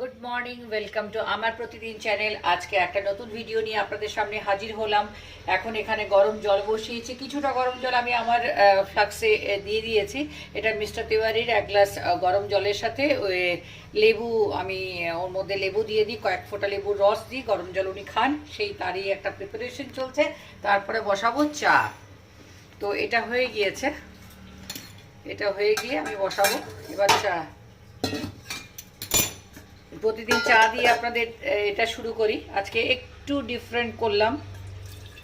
Good morning welcome to আমার প্রতিদিন channel আজকে একটা নতুন ভিডিও নিয়ে আপনাদের সামনে হাজির হলাম। এখন এখানে গরম জল বসিয়েছি। কিছুটা গরম জল আমি আমার ফ্লাক্সে দিয়ে দিয়েছি। এটা মিস্টার তিওয়ারির এক গ্লাস গরম জলের সাথে। লেবু আমি ওর মধ্যে লেবু দিয়ে দিই, কয়েক ফোঁটা লেবুর রস দিই, গরম জল উনি খান। সেই তারই একটা প্রিপারেশন চলছে। তারপরে বসাবো চা। তো এটা হয়ে গিয়েছে। এটা হয়ে গিয়ে আমি বসাবো। এবার চা। প্রতিদিন চা দিয়ে আপনাদের এটা শুরু করি। আজকে একটু ডিফারেন্ট করলাম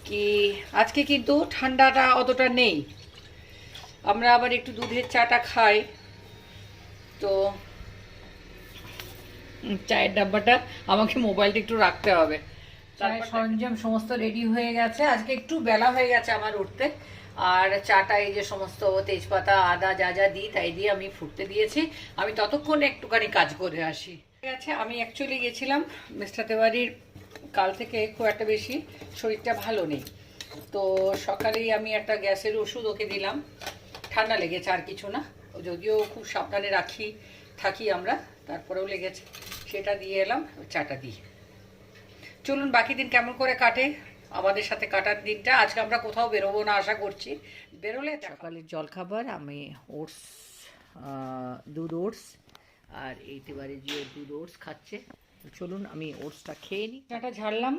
কি আজকে কিন্তু ঠান্ডাটা অতটা নেই। আমরা আবার একটু দুধের চাটা খাই। তো চায়ের ডাব্বাটা আমাকে মোবাইলটা একটু রাখতে হবে। চায়ের সরঞ্জাম সমস্ত রেডি হয়ে গেছে। আজকে একটু বেলা হয়ে গেছে আমার উঠতে। আর চাটা এই যে সমস্ত তেজপাতা আদা যা যা দিই তাই দিয়ে আমি ফুটতে দিয়েছি। আমি ততক্ষণ একটুখানি কাজ করে আসি। আছে আমি অ্যাকচুয়ালি গেছিলাম মিস্টার তেওয়ারির, কাল থেকে খুব একটা বেশি শরীরটা ভালো নেই। তো সকালেই আমি একটা গ্যাসের ওষুধ ওকে দিলাম। ঠান্ডা লেগেছে আর কিছু না। যদিও খুব সাবধানে রাখি, থাকি আমরা, তারপরেও লেগেছে। সেটা দিয়ে এলাম, চাটা দিই। চলুন, বাকি দিন কেমন করে কাটে? আমাদের সাথে কাটার দিনটা। আজকে আমরা কোথাও বেরোবো না আশা করছি। বেরোলে সকালের জলখাবার, আমি ওটস দুধ ওটস আর এই তিবারে যে দুধ ওটস খাচ্ছে। তো চলুন আমি ওটসটা খেয়ে নিই। চাটা ঝাড়লাম।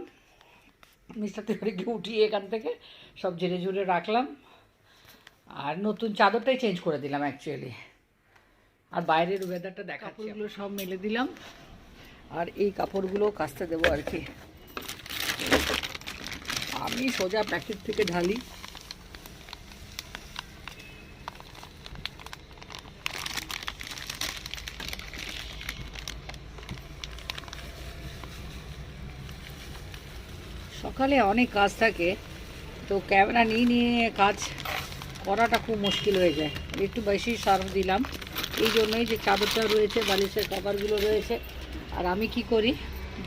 মিস্টার তিবারিকে উঠিয়ে এখান থেকে সব ঝেড়ে ঝুড়ে রাখলাম। আর নতুন চাদরটাই চেঞ্জ করে দিলাম অ্যাকচুয়ালি আর বাইরের ওয়েদারটা দেখা কাপড়গুলো সব মেলে দিলাম। আর এই কাপড়গুলো কাচতে দেবো আর কি। আমি সোজা প্যাকেট থেকে ঢালি। সকালে অনেক কাজ থাকে, তো ক্যামেরা নিয়ে নিয়ে কাজ করাটা খুব মুশকিল হয়ে যায়। একটু বেশি সার্ভ দিলাম। এই জন্যই যে চাদরটা রয়েছে, বালিশের কভারগুলো রয়েছে। আর আমি কি করি,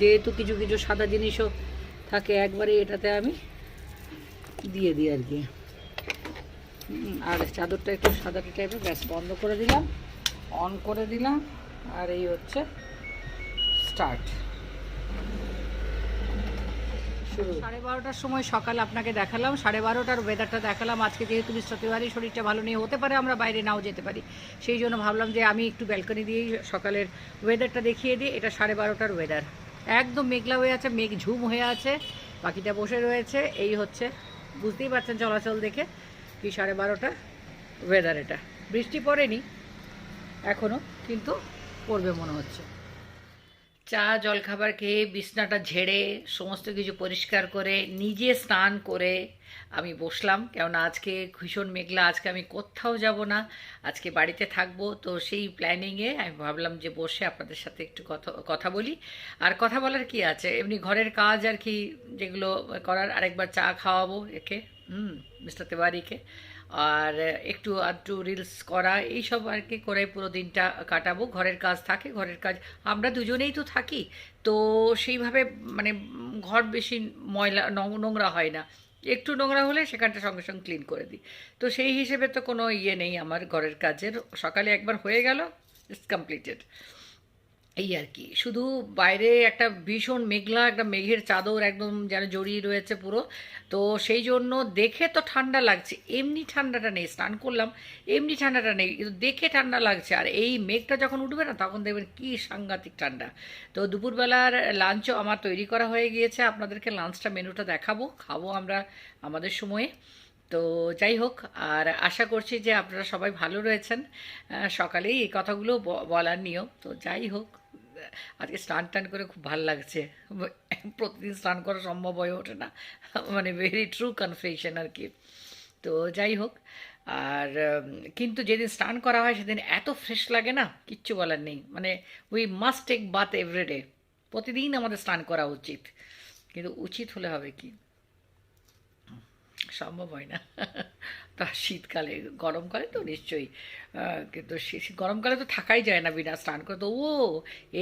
যেহেতু কিছু কিছু সাদা জিনিসও থাকে, একবারে এটাতে আমি দিয়ে দিই আর কি। আর চাদরটা একটু সাদাটা টাইপের গ্যাস বন্ধ করে দিলাম, অন করে দিলাম, আর এই হচ্ছে স্টার্ট। সাড়ে বারোটার সময় সকাল আপনাকে দেখালাম, সাড়ে বারোটার ওয়েদারটা দেখালাম। আজকে যেহেতু তিওয়ারি শরীরটা ভালো নেই হতে পারে, আমরা বাইরে নাও যেতে পারি। সেই জন্য ভাবলাম যে আমি একটু ব্যালকনি দিয়েই সকালের ওয়েদারটা দেখিয়ে দিই। এটা সাড়ে বারোটার ওয়েদার একদম মেঘলা হয়ে আছে, মেঘ ঝুম হয়ে আছে পাখিটা বসে রয়েছে। এই হচ্ছে, বুঝতেই পারছেন চলাচল দেখে কি সাড়ে বারোটা ওয়েদার এটা। বৃষ্টি পড়েনি এখনও কিন্তু পড়বে মনে হচ্ছে। চা, জলখাবার খেয়ে, বিছনাটা ঝেড়ে, সমস্ত কিছু পরিষ্কার করে, নিজে স্নান করে আমি বসলাম। কেননা আজকে ভীষণ মেঘলা, আজকে আমি কোথাও যাব না। আজকে বাড়িতে থাকব। তো সেই প্ল্যানিংয়ে আমি ভাবলাম যে বসে আপনাদের সাথে একটু কথা কথা বলি। আর কথা বলার কি আছে? এমনি ঘরের কাজ আর কি যেগুলো করার, আরেকবার চা খাওয়াবো একে। হুম, মিস্টার তেওয়ারিকে। আর একটু আধটু রিলস করা, এইসব আর কি করে পুরো দিনটা কাটাবো। ঘরের কাজ থাকে, ঘরের কাজ। আমরা দুজনেই তো থাকি, তো সেইভাবে মানে ঘর বেশি ময়লা নোংরা হয় না। একটু নোংরা হলে সেখানটা সঙ্গে সঙ্গে ক্লিন করে দিই। তো সেই হিসেবে তো কোনো ইয়ে নেই আমার ঘরের কাজের। সকালে একবার হয়ে গেল ইটস কমপ্লিটেড এই আর কি। শুধু বাইরে একটা ভীষণ মেঘলা, একটা মেঘের চাদর একদম যেন জড়িয়ে রয়েছে পুরো। তো সেই জন্য দেখে তো ঠান্ডা লাগছে। এমনি ঠান্ডাটা নেই, স্নান করলাম, এমনি ঠান্ডাটা নেই, কিন্তু দেখে ঠান্ডা লাগছে। আর এই মেঘটা যখন উঠবে না, তখন দেখবেন কি সাংঘাতিক ঠান্ডা। তো দুপুরবেলার লাঞ্চও আমার তৈরি করা হয়ে গিয়েছে। আপনাদেরকে লাঞ্চটা মেনুটা দেখাবো, খাব আমরা আমাদের সময়ে। তো যাই হোক, আর আশা করছি যে আপনারা সবাই ভালো রয়েছেন। সকালেই এই কথাগুলো বলার নিয়ম। তো যাই হোক। আজকে স্নান টান করে খুব ভালো লাগছে। প্রতিদিন স্নান করা সম্ভব হয়ে ওঠে না। মানে ভেরি ট্রু কনফেশন আর কি। তো যাই হোক, আর কিন্তু যেদিন স্নান করা হয় সেদিন এত ফ্রেশ লাগে না, কিচ্ছু বলার নেই। মানে we must take bath everyday প্রতিদিন আমাদের স্নান করা উচিত। কিন্তু উচিত হলে হবে কি? সম্ভব হয় না। তা শীতকালে, গরমকালে তো নিশ্চয়ই কিন্তু গরমকালে তো থাকাই যায় না বিনা স্নান করে। তো ও,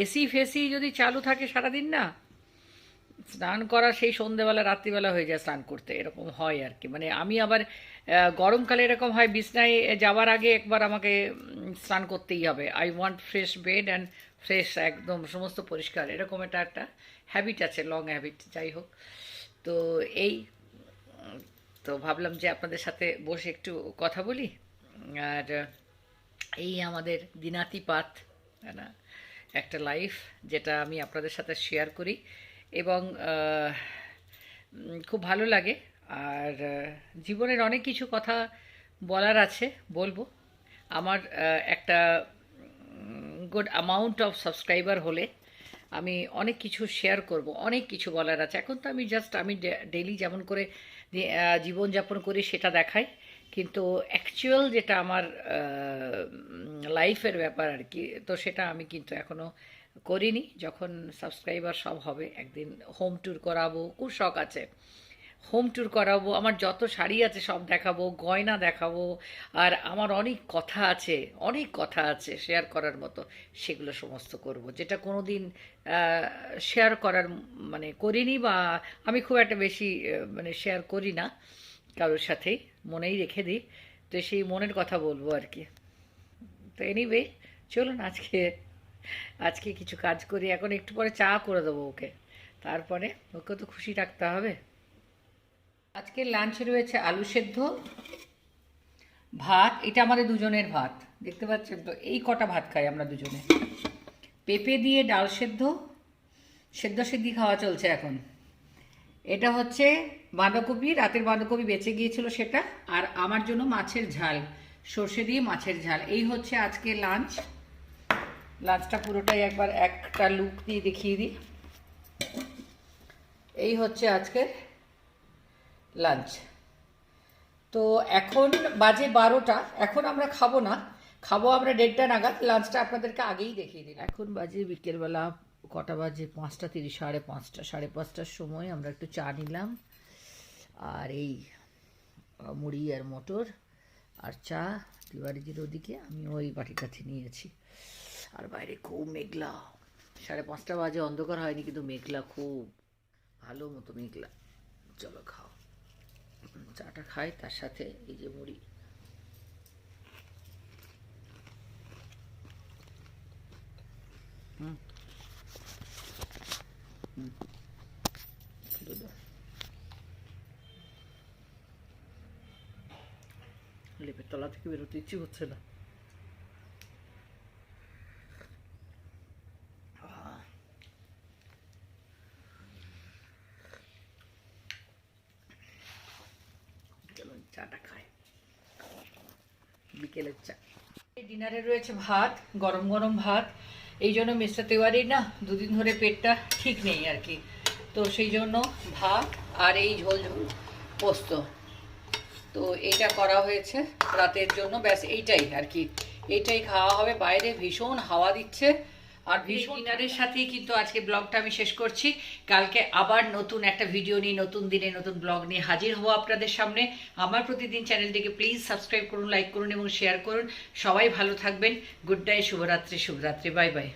এসি ফেসি যদি চালু থাকে সারাদিন না, স্নান করা সেই সন্ধেবেলা, রাত্রিবেলা হয়ে যায় স্নান করতে। এরকম হয় আর কি। মানে আমি আবার গরমকালে এরকম হয়, বিছনায় যাওয়ার আগে একবার আমাকে স্নান করতেই হবে। I want fresh bed and fresh একদম সমস্ত পরিষ্কার। এরকম একটা একটা হ্যাবিট আছে লং হ্যাবিট যাই হোক। তো এই তো ভাবলাম যে আপনাদের সাথে বসে একটু কথা বলি। আর, এই আমাদের দিনাতিপাত না? একটা লাইফ যেটা আমি আপনাদের সাথে শেয়ার করি এবং খুব ভালো লাগে। আর, জীবনের অনেক কিছু কথা বলার আছে, বলব। আমার একটা গুড অ্যামাউন্ট অফ সাবস্ক্রাইবার হলে আমি অনেক কিছু শেয়ার করব, অনেক কিছু বলার আছে। এখন তো আমি জাস্ট আমি ডেলি যেমন করে জীবনযাপন করি সেটা দেখাই। কিন্তু অ্যাকচুয়াল যেটা আমার লাইফের ব্যাপার আর কি, তো সেটা আমি কিন্তু এখনও করিনি। যখন সাবস্ক্রাইবার সব হবে, একদিন হোম ট্যুর করাবো, খুব শখ আছে। হোম ট্যুর করাবো, আমার যত শাড়ি আছে সব দেখাবো, গয়না দেখাবো, আর আমার অনেক কথা আছে, অনেক কথা আছে শেয়ার করার মতো, সেগুলো সমস্ত করব। যেটা কোনো দিন শেয়ার করার মানে করিনি বা আমি খুব একটা বেশি মানে শেয়ার করি না, কারোর সাথেই, মনেই রেখে দিই, তো সেই মনের কথা বলব আর কি। তো এনিওয়ে চলুন আজকে আজকে কিছু কাজ করি, এখন একটু পরে চা করে দেবো ওকে, তারপরে ওকে তো খুশি রাখতে হবে। আজকে লাঞ্চে রয়েছে আলু সেদ্ধ, ভাত, এটা আমাদের দুজনের ভাত, দেখতে পাচ্ছেন তো? এই কটা ভাত খাই আমরা দুজনে। পেঁপে দিয়ে ডাল সেদ্ধ সেদ্ধ সেদ্ধি খাওয়া চলছে এখন। এটা হচ্ছে বাঁধাকপি, রাতের বাঁধাকপি বেঁচে গিয়েছিল সেটা, আর আমার জন্য মাছের ঝাল, সর্ষে দিয়ে মাছের ঝাল। এই হচ্ছে আজকে লাঞ্চ লাঞ্চটা পুরোটাই একবার একটা লুক দিয়ে দেখিয়ে দিই। এই হচ্ছে আজকের লাঞ্চ তো এখন বাজে বারোটা, এখন আমরা খাব না। খাব আমরা দেড়টা নাগাদ লাঞ্চটা আপনাদেরকে আগেই দেখিয়ে দিই এখন বাজে বিকেলবেলা কটা বাজে? পাঁচটা তিরিশ, সাড়ে পাঁচটা, সাড়ে পাঁচটার সময় আমরা একটু চা নিলাম। আর এই মুড়ি আর মটর আর চা তিওয়ারিজির ওদিকে, আমি ওই বাটিটাতে নিয়েছি আর বাইরে খুব মেঘলা। সাড়ে পাঁচটা বাজে, অন্ধকার হয়নি, কিন্তু মেঘলা খুব। ভালো মতো মেঘলা। চলো খাও। চাটা খাই তার সাথে এই যে মুড়ি। লেপের তলা থেকে বেরোতে ইচ্ছে হচ্ছে না আহ। চলুন চাটা খাই বিকেলের চা। ডিনারে রয়েছে ভাত, গরম গরম ভাত। এই জন্য মিস্টার তিওয়ারি না দুদিন ধরে পেটটা ঠিক নেই আর কি। তো সেই জন্য ভাত আর এই ঝোল ঝোল পোস্ত। তো এটা করা হয়েছে রাতের জন্য। ব্যাস এইটাই আর কি। এটাই খাওয়া হবে। বাইরে ভীষণ হাওয়া দিচ্ছে। আর ভীষণ ডিনারের সাথেই কিন্তু আজকে ব্লগটা আমি শেষ করছি। কালকে আবার নতুন একটা ভিডিও নিয়ে নতুন দিনে নতুন ব্লগ নিয়ে হাজির হব আপনাদের সামনে। আমার প্রতিদিন চ্যানেলটিকে প্লিজ সাবস্ক্রাইব করুন লাইক করুন এবং শেয়ার করুন। সবাই ভালো থাকবেন। গুড নাইট শুভরাত্রি শুভরাত্রি বাই বাই